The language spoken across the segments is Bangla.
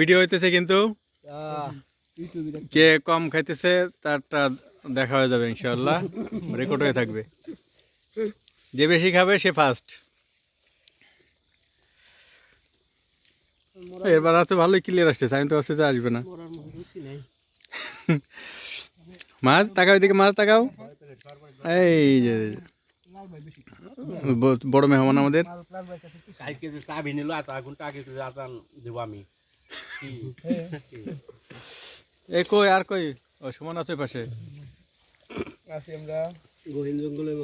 ভিডিও হইতেছে কিন্তু কে কম খাইতেছে, তারটা দেখা হয়ে যাবে ইনশাল্লাহ রেকর্ড হয়ে থাকবে। যে বেশি খাবে, সে ফার্স্ট এবার তো ভালোই ক্লিয়ার আসতেছে, আমি তো যে আসবে না। মাছ তাকাও এদিকে, মাছ তাকাও। এই যে। বড় মেহমান আমাদের। আজকে যে চাবি নিল এত ঘণ্টা আগে করে দেবো আমি। এ কই আর কই? ও সমান আছে পাশে। গহীন জঙ্গলের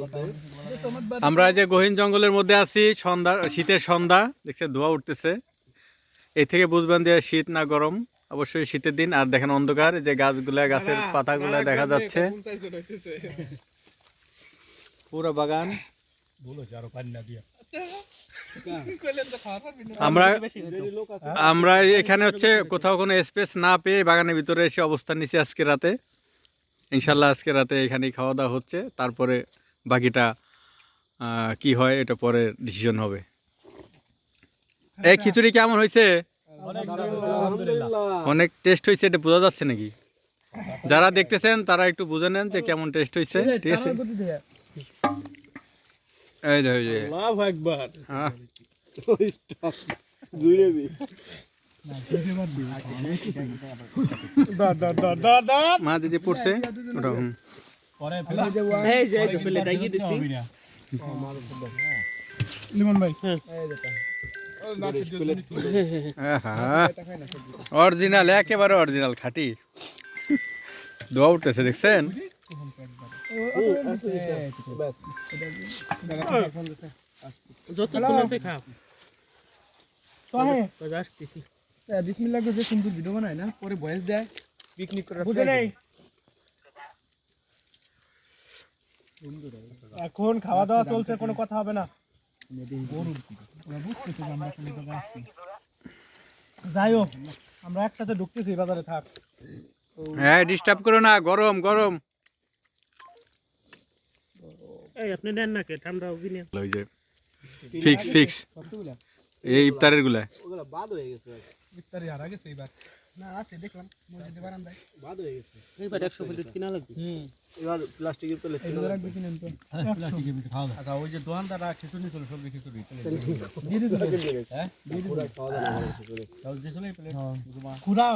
আমরা যে গহীন জঙ্গলের মধ্যে আছি সন্ধ্যা শীতের সন্ধ্যা দেখছে ধোয়া উঠতেছে। এই থেকে বুঝবেন যে শীত না গরম অবশ্যই শীতের দিন। আর দেখেন অন্ধকার যে গাছগুলা গাছের পাতাগুলা দেখা যাচ্ছে। পুরো বাগান। আমরা আমরা এখানে হচ্ছে কোথাও কোনো স্পেস না পেয়ে বাগানের ভিতরে এসে অবস্থান নিচ্ছি আজকে রাতে। ইনশাল্লাহ আজকে রাতে এখানেই খাওয়া দাওয়া হচ্ছে। তারপরে বাকিটা কি হয় এটা পরে ডিসিশন হবে। এই খিচুড়ি কেমন হয়েছে? অনেক টেস্ট হয়েছে এটা বোঝা যাচ্ছে নাকি? যারা দেখতেছেন তারা একটু বুঝে নেন যে কেমন টেস্ট হয়েছে ঠিক আছে? এই যে, যে। লাভ একবার। মা দিদি পড়ছে। ওটা হুম। অরিজিনাল একেবারে অরিজিনাল খাঁটি। দোয়া উঠতেছে দেখছেন? যতক্ষণ আছে খা আসতেছি। বিসমিল্লাহ করে যে সুন্দর ভিডিও বানায় না পরে ভয়েস দেয় পিকনিক করে বুঝে নেই। এখন খাওয়া দাওয়া চলছে কোনো কথা হবে না। যাই হোক আমরা একসাথে ঢুকতেছি বাজারে থাক। হ্যাঁ ডিস্টার্ব করো না গরম গরম। এই আপনি নেন না কে? ঠান্ডা হবে না ওই যে ফিক্স ফিক্স এই ইফতারেরগুলা। ওগুলা বাদ হয়ে গেছে ইফতারি হারা গেছে এবার না আছে দেখলাম। মসজিদে বারান্দায়। বাদ হয়ে গেছে। এইবার একশো প্লেট কিনা লাগবে? হুম। এবার প্লাস্টিকের প্লেট এই জায়গা রাখবে কিনেন তো? আচ্ছা ওই যে দোকানদার খিচুড়ি চলে সবজি খিচুড়ি। দিয়ে দিতে হ্যাঁ খাওয়া দাওয়া করে তাহলে যে চলে প্লেট খুরা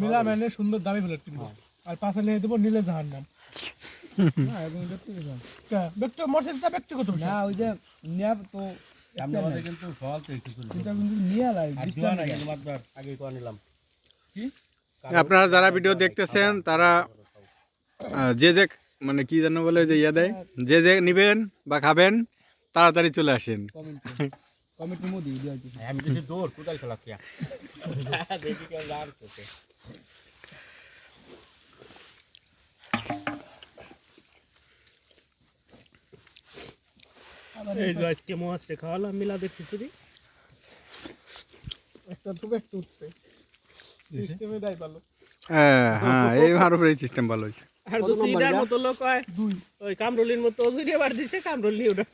মিলা মানে সুন্দর দামি প্লেট কিনবো। আর পাশে লিখে দেবো নীলে জাহার নাম ব্যক্তিগত না ওই যে তো কিন্তু সল তো খিচুড়ি এটা কিন্তু নিয়ে লাই আর দিওয়া না কিন্তু মাত্র আগে করে নিলাম। আপনারা যারা ভিডিও দেখতেছেন তারা যে যে মানে কি জানো বলে যে ইয়া দেয়? যে যে নিবেন বা খাবেন তাড়াতাড়ি চলে আসেন। কমিটির মধ্যে দিয়ে দিই আমি তো দৌড় কোথায় চালাচ্ছি দেখি কেউ জান করতে এই যে আজকে মাছটা খাওয়ালাম মিলাদের খিচুড়ি। একটা তো একটু উঠছে। সিস্টেমে দেয় ভালো। হ্যাঁ হ্যাঁ এই আমার উপরে সিস্টেম ভালো হয়েছে। আর যদি এটার মতো লোক হয় ওই কামরুলির মতো ওজুরিয়া বার দিছে কামরুলি ওটা।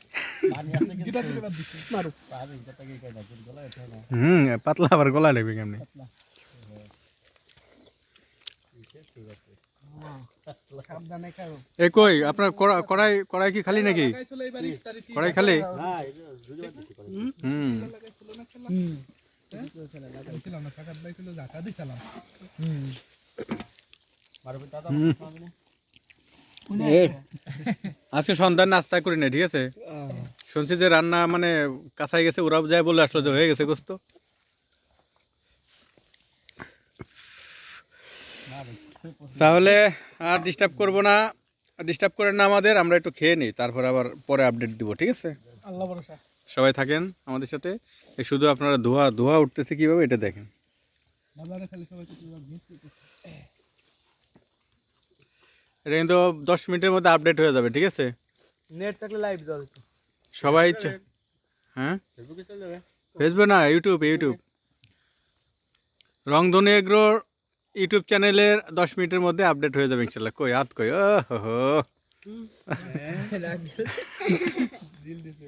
হুম পাতলা আবার গলা লাগবে কেমনি? এ কই আপনার কড়া- কড়াই কড়াই কি খালি নাকি? চলে কড়াই খালি? না হুম। হুম। আজকে সন্ধ্যার নাস্তা করি না ঠিক আছে? শুনছি যে রান্না মানে কাছাই গেছে ওরাও যায় বলে আসলো যে হয়ে গেছে গোস্ত। তাহলে আর ডিস্টার্ব করব না ডিস্টার্ব করেন না আমাদের আমরা একটু খেয়ে নিই তারপর আবার পরে আপডেট দিব ঠিক আছে? আল্লাহ ভরসা। সবাই থাকেন আমাদের সাথে। শুধু আপনারা ধোয়া ধোয়া উঠতেছে কীভাবে এটা দেখেন বাজারে খালি সবাই কিছু গিফট এটা কিন্তু দশ মিনিটের মধ্যে আপডেট হয়ে যাবে ঠিক আছে? নেট থাকলে লাইভ জল সবাই চ- হ্যাঁ? ফেসবুকে না ইউটিউব ইউটিউব রংধনু এগ্রোর ইউটিউব চ্যানেলের দশ মিনিটের মধ্যে আপডেট হয়ে যাবে ইনশাল্লাহ। কই হাত কই? ও হো হো। দিল দিছে।